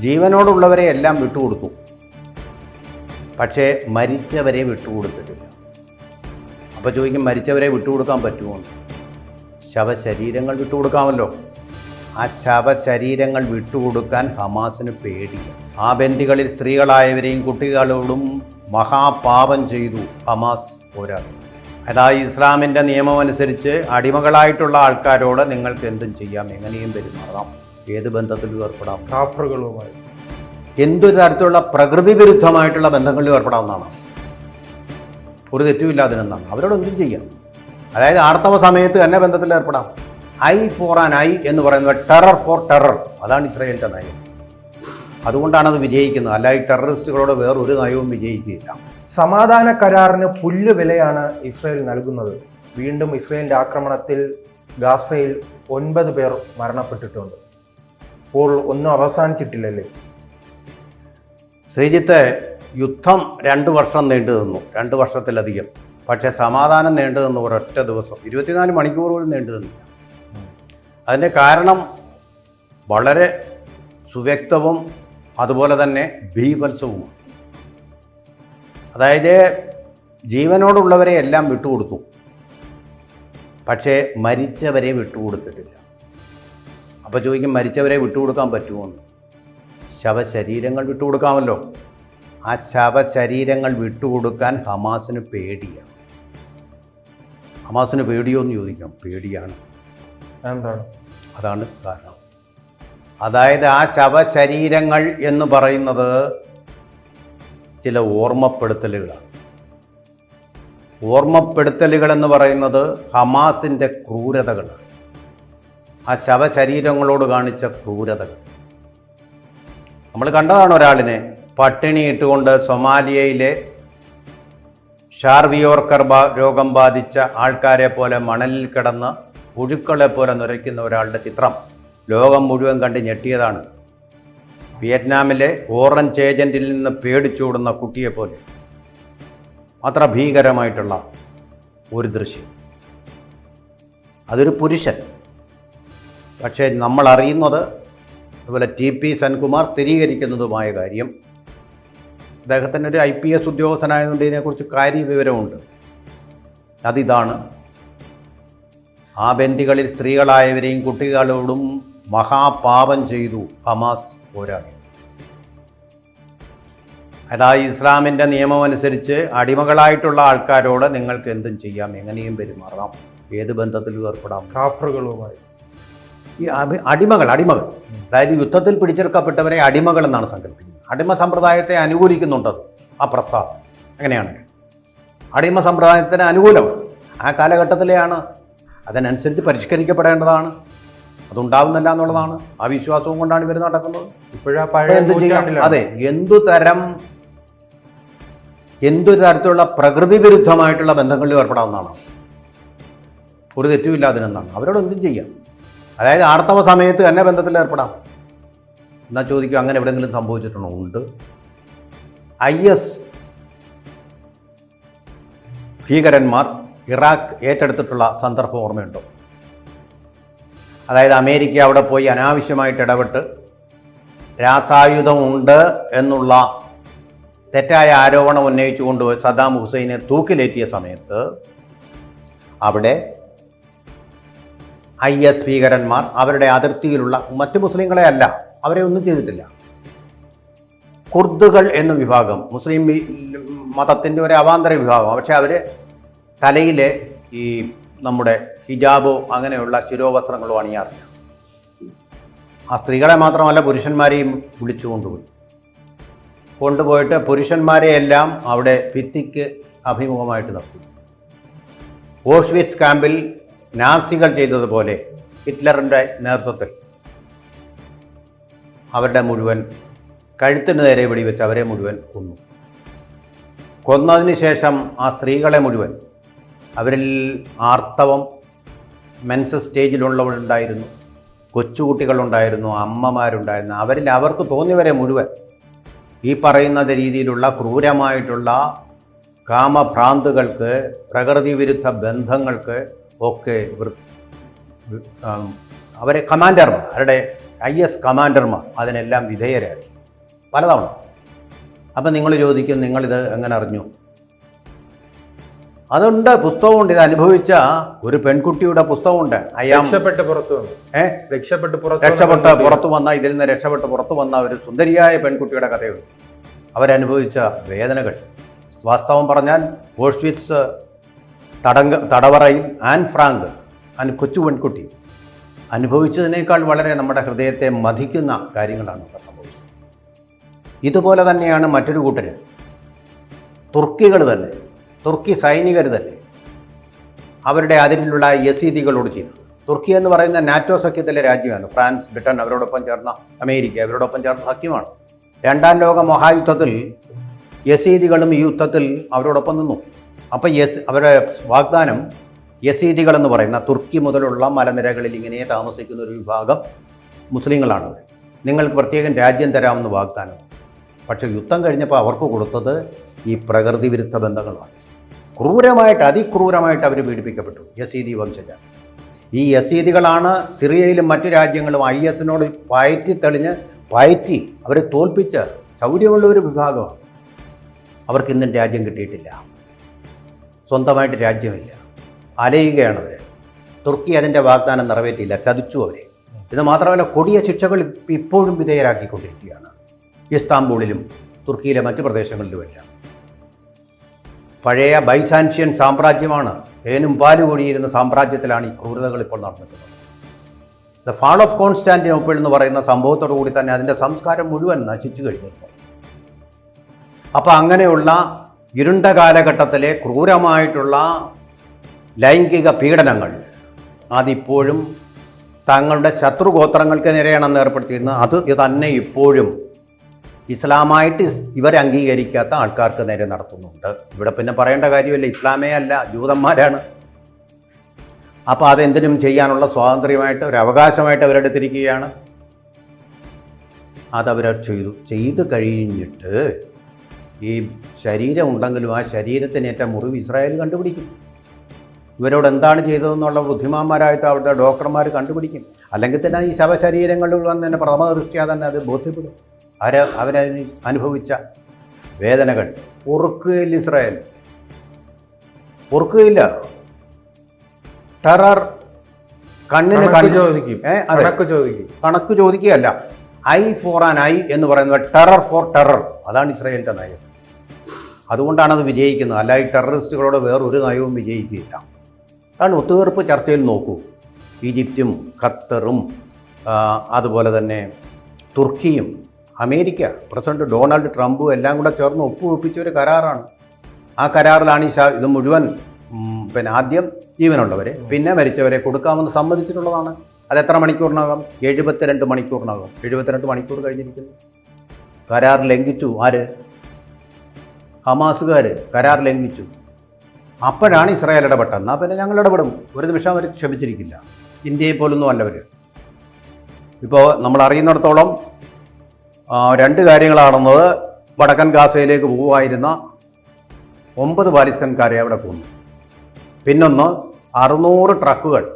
ജീവനോടുള്ളവരെ എല്ലാം വിട്ടുകൊടുത്തു. പക്ഷേ മരിച്ചവരെ വിട്ടുകൊടുത്തിട്ടില്ല. അപ്പോൾ ചോദിക്കും മരിച്ചവരെ വിട്ടുകൊടുക്കാൻ പറ്റുമോ. ശവശരീരങ്ങൾ വിട്ടുകൊടുക്കാമല്ലോ. ആ ശവശരീരങ്ങൾ വിട്ടുകൊടുക്കാൻ ഹമാസിന് പേടിയാണ് ആ ബന്ദികളിൽ സ്ത്രീകളായവരെയും കുട്ടികളോടും മഹാപാപം ചെയ്തു ഹമാസ് ഒരാൾ അതായത് ഇസ്ലാമിന്റെ നിയമം അനുസരിച്ച് അടിമകളായിട്ടുള്ള ആൾക്കാരോട് നിങ്ങൾക്ക് എന്തും ചെയ്യാം എങ്ങനെയും പെരുമാറാം. ഏത് ബന്ധത്തിലും ഏർപ്പെടാം. കാഫറുകളുമായി. എന്തൊരു തരത്തിലുള്ള പ്രകൃതി വിരുദ്ധമായിട്ടുള്ള ബന്ധങ്ങളിൽ ഏർപ്പെടാവുന്നതാണ്. ഒരു തെറ്റുമില്ലാതിനെന്നാണ് അവരോടൊന്നും അവരോട് എന്തും ചെയ്യാം. അതായത് ആർത്തവ സമയത്ത് തന്നെ ബന്ധത്തിൽ ഏർപ്പെടാം. ഐ ഫോർ ആൻ ഐ എന്ന് പറയുന്നത് ടെറർ ഫോർ ടെറർ. അതാണ് ഇസ്രായേലിന്റെ നയം. അതുകൊണ്ടാണ് അത് വിജയിക്കുന്നത്. അല്ല ഈ ടെററിസ്റ്റുകളോട് വേറൊരു നയവും വിജയിക്കുകയില്ല. സമാധാന കരാറിന് പുല്ല് വിലയാണ് ഇസ്രായേൽ നൽകുന്നത്. വീണ്ടും ഇസ്രായേലിന്റെ ആക്രമണത്തിൽ ഗാസയിൽ ഒൻപത് പേർ മരണപ്പെട്ടിട്ടുണ്ട്. ഇപ്പോൾ ഒന്നും അവസാനിച്ചിട്ടില്ലല്ലേ? ശ്രീജിത്ത് യുദ്ധം രണ്ട് വർഷം നീണ്ടു നിന്നു രണ്ട് വർഷത്തിലധികം. പക്ഷേ സമാധാനം നീണ്ടു നിന്നു ഒരൊറ്റ ദിവസം. ഇരുപത്തിനാല് മണിക്കൂർ പോലും നീണ്ടു നിന്നില്ല. അതിന്റെ കാരണം വളരെ സുവ്യക്തവും അതുപോലെ തന്നെ ഭീവത്സവുമാണ് അതായത് ജീവനോടുള്ളവരെ എല്ലാം വിട്ടുകൊടുത്തു. പക്ഷേ മരിച്ചവരെ വിട്ടുകൊടുത്തിട്ടില്ല. അപ്പോൾ ചോദിക്കും മരിച്ചവരെ വിട്ടുകൊടുക്കാൻ പറ്റുമോ എന്ന്? ശവശരീരങ്ങൾ വിട്ടുകൊടുക്കാമല്ലോ. ആ ശവശരീരങ്ങൾ വിട്ടുകൊടുക്കാൻ ഹമാസിന് പേടിയാണ് ഹമാസിന് പേടിയോ എന്ന് ചോദിക്കാം. പേടിയാണ്. എന്താണ് അതാണ് കാരണം. അതായത് ആ ശവശരീരങ്ങൾ എന്ന് പറയുന്നത് ചില ഓർമ്മപ്പെടുത്തലുകളാണ്. ഓർമ്മപ്പെടുത്തലുകൾ എന്ന് പറയുന്നത് ഹമാസിന്റെ ക്രൂരതകളാണ്. ആ ശവശരീരങ്ങളോട് കാണിച്ച ക്രൂരതകൾ. നമ്മൾ കണ്ടതാണ് ഒരാളിനെ പട്ടിണി ഇട്ടുകൊണ്ട് സൊമാലിയയിലെ ഷാർവിയോർക്കർ രോഗം ബാധിച്ച ആൾക്കാരെ പോലെ മണലിൽ കിടന്ന് പുഴുക്കളെ പോലെ നുരയ്ക്കുന്ന ഒരാളുടെ ചിത്രം ലോകം മുഴുവൻ കണ്ട് ഞെട്ടിയതാണ്. വിയറ്റ്നാമിലെ ഓറഞ്ച് ഏജന്റിൽ നിന്ന് പേടിച്ചോടുന്ന കുട്ടിയെ പോലെ. അത്ര ഭീകരമായിട്ടുള്ള ഒരു ദൃശ്യം. അതൊരു പുരുഷൻ. പക്ഷേ നമ്മൾ അറിയുന്നത് അതുപോലെ ടി പി സെൻകുമാർ സ്ഥിരീകരിക്കുന്നതുമായ കാര്യം. അദ്ദേഹത്തിന്റെ ഒരു ഐ പി എസ് ഉദ്യോഗസ്ഥനായതുകൊണ്ട് ഇതിനെക്കുറിച്ച് കാര്യവിവരമുണ്ട്. അതിതാണ് ആ ബന്ധികളിൽ സ്ത്രീകളായവരെയും കുട്ടികളോടും മഹാപാപം ചെയ്തു ഹമാസ് പോരാടി. അതായത് ഇസ്ലാമിന്റെ നിയമം അനുസരിച്ച് അടിമകളായിട്ടുള്ള ആൾക്കാരോട് നിങ്ങൾക്ക് എന്തും ചെയ്യാം എങ്ങനെയും പെരുമാറാം ഏത് ബന്ധത്തിലും ഏർപ്പെടാം. കാഫറുകളുമായി. ഈ അടിമകൾ അടിമകൾ. അതായത് യുദ്ധത്തിൽ പിടിച്ചെടുക്കപ്പെട്ടവരെ അടിമകൾ എന്നാണ് സങ്കല്പിക്കുന്നത്. അടിമ സമ്പ്രദായത്തെ അനുകൂലിക്കുന്നുണ്ടത് ആ പ്രസ്താവം അങ്ങനെയാണെങ്കിൽ. അടിമ സമ്പ്രദായത്തിന് അനുകൂലമാണ് ആ കാലഘട്ടത്തിലെയാണ് അതിനനുസരിച്ച് പരിഷ്കരിക്കപ്പെടേണ്ടതാണ്. അതുണ്ടാവുന്നില്ല എന്നുള്ളതാണ്. ആ വിശ്വാസവും കൊണ്ടാണ് ഇവർ നടക്കുന്നത്. എന്തു ചെയ്യാം? അതെ എന്തു തരം എന്തു തരത്തിലുള്ള പ്രകൃതി വിരുദ്ധമായിട്ടുള്ള ബന്ധങ്ങളിൽ ഏർപ്പെടാവുന്നതാണ്. ഒരു തെറ്റുമില്ല അതിനെന്നാണ്. അവരോട് എന്തും ചെയ്യാം. അതായത് ആർത്തവ സമയത്ത് തന്നെ ബന്ധത്തിൽ ഏർപ്പെടാം എന്നാൽ ചോദിക്കും അങ്ങനെ എവിടെയെങ്കിലും സംഭവിച്ചിട്ടുണ്ടോ? ഉണ്ട്. ഐ എസ് ഭീകരന്മാർ ഇറാഖ് ഏറ്റെടുത്തിട്ടുള്ള സന്ദർഭം ഓർമ്മയുണ്ടോ? അതായത് അമേരിക്ക അവിടെ പോയി അനാവശ്യമായിട്ട് ഇടപെട്ട് രാസായുധമുണ്ട് എന്നുള്ള തെറ്റായ ആരോപണം ഉന്നയിച്ചുകൊണ്ട് സദ്ദാം ഹുസൈനെ തൂക്കിലേറ്റിയ സമയത്ത് അവിടെ ഐ എസ് ഭീകരന്മാർ അവരുടെ അതിർത്തിയിലുള്ള മറ്റ് മുസ്ലിങ്ങളെ അല്ല അവരെ ഒന്നും ചെയ്തിട്ടില്ല. കുർദുകൾ എന്ന വിഭാഗം മുസ്ലിം മതത്തിന്റെ ഒരു അവാന്തര വിഭാഗം. പക്ഷേ അവർ തലയിലെ ഈ നമ്മുടെ ഹിജാബോ അങ്ങനെയുള്ള ശിരോവസ്ത്രങ്ങളോ അണിയാറില്ല. ആ സ്ത്രീകളെ മാത്രമല്ല പുരുഷന്മാരെയും വിളിച്ചു കൊണ്ടുപോയി. കൊണ്ടുപോയിട്ട് പുരുഷന്മാരെ എല്ലാം അവിടെ ഭിത്തിക്ക് അഭിമുഖമായിട്ട് നിർത്തി ഓഷ്വിറ്റ്സ് ക്യാമ്പിൽ നാസികൾ ചെയ്തതുപോലെ ഹിറ്റ്ലറിന്റെ നേതൃത്വത്തിൽ അവരുടെ മുഴുവൻ കഴുത്തിന് നേരെ വെടിവെച്ച് അവരെ മുഴുവൻ കൊന്നു. കൊന്നതിന് ശേഷം ആ സ്ത്രീകളെ മുഴുവൻ അവരിൽ ആർത്തവം മെൻസ് സ്റ്റേജിലുള്ളവരുണ്ടായിരുന്നു കൊച്ചുകുട്ടികളുണ്ടായിരുന്നു അമ്മമാരുണ്ടായിരുന്നു. അവരിൽ അവർക്ക് തോന്നിയവരെ മുഴുവൻ ഈ പറയുന്ന രീതിയിലുള്ള ക്രൂരമായിട്ടുള്ള കാമഭ്രാന്തുകൾക്ക് പ്രകൃതി വിരുദ്ധ ബന്ധങ്ങൾക്ക് ഒക്കെ അവരെ കമാൻഡർമാർ അവരുടെ ഐ എസ് കമാൻഡർമാർ അതിനെല്ലാം വിധേയരാക്കി. പലതവണ. അപ്പം നിങ്ങൾ ചോദിക്കും നിങ്ങളിത് എങ്ങനെ അറിഞ്ഞു? അതുണ്ട് പുസ്തകമുണ്ട്. ഇത് അനുഭവിച്ച ഒരു പെൺകുട്ടിയുടെ പുസ്തകമുണ്ട്. അയാൾ രക്ഷപ്പെട്ട് പുറത്തു വന്നു. ഏ? രക്ഷപ്പെട്ട് പുറത്തു രക്ഷപ്പെട്ട് പുറത്തു വന്ന ഇതിൽ നിന്ന് രക്ഷപ്പെട്ട് പുറത്തു വന്ന ഒരു സുന്ദരിയായ പെൺകുട്ടിയുടെ കഥയുണ്ട്. അവരനുഭവിച്ച വേദനകൾ. വാസ്തവം പറഞ്ഞാൽ ഓഷ്വിറ്റ്സ് തടങ്ക തടവറയിൽ ആൻ ഫ്രാങ്ക് ആൻ കൊച്ചു പെൺകുട്ടി അനുഭവിച്ചതിനേക്കാൾ വളരെ നമ്മുടെ ഹൃദയത്തെ മതിക്കുന്ന കാര്യങ്ങളാണ് ഇവിടെ സംഭവിച്ചത്. ഇതുപോലെ തന്നെയാണ് മറ്റൊരു കൂട്ടർ തുർക്കികൾ തന്നെ തുർക്കി സൈനികർ തന്നെ അവരുടെ അതിരിലുള്ള യസീദികളോട് ചെയ്തത്. തുർക്കി എന്ന് പറയുന്ന നാറ്റോ സഖ്യത്തിലെ രാജ്യമാണ്. ഫ്രാൻസ് ബ്രിട്ടൻ അവരോടൊപ്പം ചേർന്ന അമേരിക്ക അവരോടൊപ്പം ചേർന്ന സഖ്യമാണ്. രണ്ടാം ലോക മഹായുദ്ധത്തിൽ യസീദികളും ഈ യുദ്ധത്തിൽ അവരോടൊപ്പം നിന്നു. അപ്പം യസ് അവരുടെ വാഗ്ദാനം യസീദികളെന്ന് പറയുന്ന തുർക്കി മുതലുള്ള മലനിരകളിൽ ഇങ്ങനെ താമസിക്കുന്ന ഒരു വിഭാഗം മുസ്ലിങ്ങളാണ് നിങ്ങൾക്ക് പ്രത്യേകം രാജ്യം തരാമെന്ന് വാഗ്ദാനം. പക്ഷേ യുദ്ധം കഴിഞ്ഞപ്പോൾ അവർക്ക് കൊടുത്തത് ഈ പ്രകൃതി വിരുദ്ധ ബന്ധങ്ങളാണ്. ക്രൂരമായിട്ട് അതിക്രൂരമായിട്ട് അവർ പീഡിപ്പിക്കപ്പെട്ടു യസീദി വംശജർ. ഈ യസീദികളാണ് സിറിയയിലും മറ്റു രാജ്യങ്ങളും ഐ എസിനോട് പയറ്റി തെളിഞ്ഞ് പയറ്റി അവരെ തോൽപ്പിച്ച ശൗര്യമുള്ള ഒരു വിഭാഗമാണ്. അവർക്ക് ഇന്നും രാജ്യം കിട്ടിയിട്ടില്ല. സ്വന്തമായിട്ട് രാജ്യമില്ല. അലയുകയാണ് അവർ തുർക്കി അതിന്റെ വാഗ്ദാനം നിറവേറ്റിയില്ല. ചതിച്ചു അവരെ. ഇത് മാത്രമല്ല കൊടിയ ശിക്ഷകൾ ഇപ്പ- ഇപ്പോഴും വിധേയരാക്കിക്കൊണ്ടിരിക്കുകയാണ്. ഇസ്താംബൂളിലും തുർക്കിയിലെ മറ്റു പ്രദേശങ്ങളിലുമെല്ലാം. പഴയ ബൈസാൻഷ്യൻ സാമ്രാജ്യമാണ്. തേനും പാൽ കൂടിയിരുന്ന സാമ്രാജ്യത്തിലാണ് ഈ ക്രൂരതകൾ ഇപ്പോൾ നടന്നിട്ടുള്ളത്. ദ ഫാൾ ഓഫ് കോൺസ്റ്റാന്റിനോപ്പിൾ എന്ന് പറയുന്ന സംഭവത്തോടു കൂടി തന്നെ അതിന്റെ സംസ്കാരം മുഴുവൻ നശിച്ചു കഴിഞ്ഞിരുന്നു. അപ്പോൾ അങ്ങനെയുള്ള ഇരുണ്ട കാലഘട്ടത്തിലെ ക്രൂരമായിട്ടുള്ള ലൈംഗിക പീഡനങ്ങൾ അതിപ്പോഴും തങ്ങളുടെ ശത്രുഗോത്രങ്ങൾക്ക് നേരെയാണെന്ന് ഏർപ്പെടുത്തിയിരുന്നത് അത് തന്നെ ഇപ്പോഴും ഇസ്ലാമായിട്ട് ഇവരെ അംഗീകരിക്കാത്ത ആൾക്കാർക്ക് നേരെ നടത്തുന്നുണ്ട്. ഇവിടെ പിന്നെ പറയേണ്ട കാര്യമില്ല. ഇസ്ലാമേ അല്ല ജൂതന്മാരാണ്. അപ്പോൾ അതെന്തിനും ചെയ്യാനുള്ള സ്വാതന്ത്ര്യമായിട്ട് ഒരു അവകാശമായിട്ട് അവരെടുത്തിരിക്കുകയാണ്. അതവർ ചെയ്തു. ചെയ്തു കഴിഞ്ഞിട്ട് ഈ ശരീരം ഉണ്ടെങ്കിലും ആ ശരീരത്തിനേറ്റ മുറിവ് ഇസ്രായേൽ കണ്ടുപിടിക്കും. ഇവരോട് എന്താണ് ചെയ്തതെന്നുള്ള ബുദ്ധിമാന്മാരായിട്ട് അവിടുത്തെ ഡോക്ടർമാർ കണ്ടുപിടിക്കും. അല്ലെങ്കിൽ തന്നെ ഈ ശവശരീരങ്ങളിൽ തന്നെ പ്രഥമ ദൃഷ്ടിയാ തന്നെ അത് ബോധ്യപ്പെടും. അവർ അവരതിന് അനുഭവിച്ച വേദനകൾ. ഉറുക്കുകയില്ല ഇസ്രായേൽ. ഉറുക്കുകയില്ല. ടെറർ കണ്ണിന് കണക്ക് ചോദിക്കും. കണക്ക് ചോദിക്കുകയല്ല. ഐ ഫോർ ആൻ ഐ എന്ന് പറയുന്നത് ടെറർ ഫോർ ടെറർ. അതാണ് ഇസ്രായേലിന്റെ നയം. അതുകൊണ്ടാണ് അത് വിജയിക്കുന്നത്. അല്ല ഈ ടെററിസ്റ്റുകളോട് വേറൊരു നയവും വിജയിക്കുകയില്ല. അതാണ് ഒത്തുതീർപ്പ് ചർച്ചയിൽ നോക്കൂ. ഈജിപ്തും ഖത്തറും അതുപോലെ തന്നെ തുർക്കിയും അമേരിക്ക പ്രസിഡന്റ് ഡൊണാൾഡ് ട്രംപും എല്ലാം കൂടെ ചേർന്ന് ഒപ്പുവെപ്പിച്ച ഒരു കരാറാണ്. ആ കരാറിലാണ് ഈ ഇത് മുഴുവൻ പിന്നെ ആദ്യം ജീവനുള്ളവരെ പിന്നെ മരിച്ചവരെ കൊടുക്കാമെന്ന് സമ്മതിച്ചിട്ടുള്ളതാണ്. അത് എത്ര മണിക്കൂറിനകം? എഴുപത്തിരണ്ട് മണിക്കൂറിനകം. എഴുപത്തിരണ്ട് മണിക്കൂർ കഴിഞ്ഞിരിക്കുന്നു. കരാർ ലംഘിച്ചു. ആര്? ഹമാസുകാർ കരാർ ലംഘിച്ചു. അപ്പോഴാണ് ഇസ്രായേൽ ഇടപെട്ടത്. എന്നാൽ പിന്നെ ഞങ്ങൾ ഇടപെടും. ഒരു നിമിഷം അവർ ക്ഷമിച്ചിരിക്കില്ല. ഇന്ത്യയെ പോലൊന്നും അല്ലവർ ഇപ്പോൾ നമ്മൾ അറിയുന്നിടത്തോളം രണ്ട് കാര്യങ്ങളാണെന്നത് വടക്കൻ ഗാസയിലേക്ക് പോകുമായിരുന്ന ഒമ്പത് പാലിസ്ഥാൻകാരെ അവിടെ കൊന്നു. പിന്നൊന്ന് അറുന്നൂറ് ട്രക്കുകൾ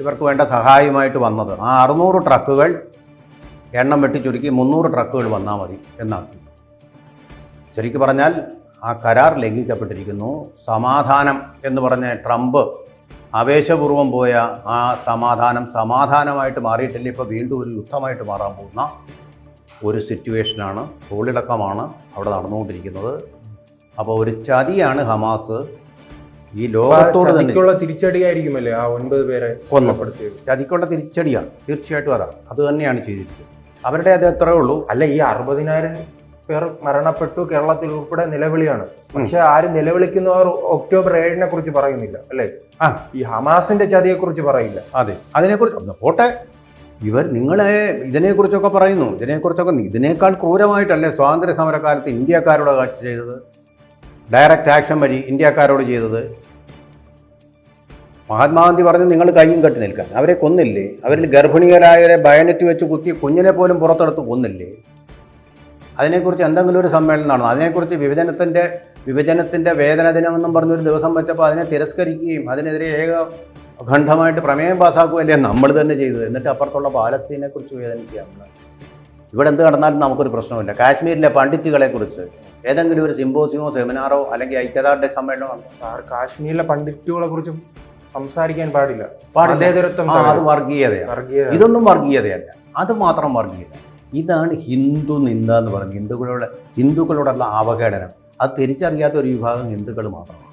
ഇവർക്ക് വേണ്ട സഹായമായിട്ട് വന്നത് ആ അറുന്നൂറ് ട്രക്കുകൾ എണ്ണം വെട്ടി ചുരുക്കി മുന്നൂറ് ട്രക്കുകൾ വന്നാൽ മതി എന്നാക്കി. ശരിക്കും പറഞ്ഞാൽ ആ കരാർ ലംഘിക്കപ്പെട്ടിരിക്കുന്നു. സമാധാനം എന്ന് പറഞ്ഞ ട്രംപ് ആവേശപൂർവം പോയ ആ സമാധാനം സമാധാനമായിട്ട് മാറിയിട്ടില്ല. ഇപ്പോൾ വീണ്ടും ഒരു യുദ്ധമായിട്ട് മാറാൻ പോകുന്ന ഒരു സിറ്റുവേഷനാണ്. തോളിളക്കമാണ് അവിടെ നടന്നുകൊണ്ടിരിക്കുന്നത്. അപ്പോൾ ഒരു ചതിയാണ് ഹമാസ്. ഈ ലോകത്തോട് ചതിക്കുള്ള തിരിച്ചടിയായിരിക്കുമല്ലേ ആ ഒൻപത് പേരെ കൊന്നു. കൊലപ്പെടുത്തിയത് ചതിക്കുള്ള തിരിച്ചടിയാണ്. തീർച്ചയായിട്ടും അതാണ്. അത് തന്നെയാണ് ചെയ്തിരിക്കുന്നത്. അവരുടെ അത് എത്രയേ ഉള്ളൂ? അല്ല ഈ അറുപതിനായിരം പേർ മരണപ്പെട്ടു കേരളത്തിൽ ഉൾപ്പെടെ നിലവിളിയാണ്. പക്ഷെ ആരും നിലവിളിക്കുന്നവർ ഒക്ടോബർ ഏഴിനെ കുറിച്ച് പറയുന്നില്ല അല്ലേ? ആ. ഈ ഹമാസിന്റെ ചതിയെ കുറിച്ച് പറയില്ല. അതെ. അതിനെക്കുറിച്ച് പോട്ടെ. ഇവർ നിങ്ങളെ ഇതിനെക്കുറിച്ചൊക്കെ പറയുന്നു. ഇതിനെക്കുറിച്ചൊക്കെ ഇതിനേക്കാൾ ക്രൂരമായിട്ടല്ലേ സ്വാതന്ത്ര്യ സമരക്കാലത്ത് ഇന്ത്യക്കാരോട് കാഴ്ച ചെയ്തത്? ഡയറക്റ്റ് ആക്ഷൻ വഴി ഇന്ത്യക്കാരോട് ചെയ്തത്? മഹാത്മാഗാന്ധി പറഞ്ഞു നിങ്ങൾ കൈയും കെട്ടി നിൽക്കാൻ അവരെ കൊന്നില്ലേ? അവരിൽ ഗർഭിണികരായവരെ ബയനറ്റ് വെച്ച് കുത്തി കുഞ്ഞിനെ പോലും പുറത്തെടുത്ത് കൊന്നില്ലേ? അതിനെക്കുറിച്ച് എന്തെങ്കിലും ഒരു സമ്മേളനം നടന്നു. അതിനെക്കുറിച്ച് വിഭജനത്തിന്റെ വിഭജനത്തിന്റെ വേദന ദിനമെന്നും പറഞ്ഞൊരു ദിവസം വെച്ചപ്പോൾ അതിനെ തിരസ്കരിക്കുകയും അതിനെതിരെ ഏക ഖണ്ഡമായിട്ട് പ്രമേയം പാസ്സാക്കുകയല്ലേ നമ്മൾ തന്നെ ചെയ്തത്. എന്നിട്ട് അപ്പുറത്തുള്ള പാലസ്തീനെക്കുറിച്ച് വേദനിക്കുക വേദനിക്കുകയാണ്. ഇവിടെ എന്ത് നടന്നാലും നമുക്കൊരു പ്രശ്നമില്ല കാശ്മീരിലെ പണ്ഡിറ്റുകളെക്കുറിച്ച് ഏതെങ്കിലും ഒരു സിമ്പോസിയമോ സെമിനാറോ അല്ലെങ്കിൽ ഐക്യദാർഢ്യ സമ്മേളനമോ? കാശ്മീരിലെ പണ്ഡിറ്റുകളെ കുറിച്ച് സംസാരിക്കാൻ പാടില്ല. അത് വർഗീയതയാണ്. ഇതൊന്നും വർഗീയതയല്ല. അത് മാത്രം വർഗീയത. ഇതാണ് ഹിന്ദു നിന്ദ എന്ന് പറയുന്നത്. ഹിന്ദുക്കളുടെ ഹിന്ദുക്കളോടുള്ള അവഹേളനം. അത് തിരിച്ചറിയാത്ത ഒരു വിഭാഗം ഹിന്ദുക്കൾ മാത്രമാണ്.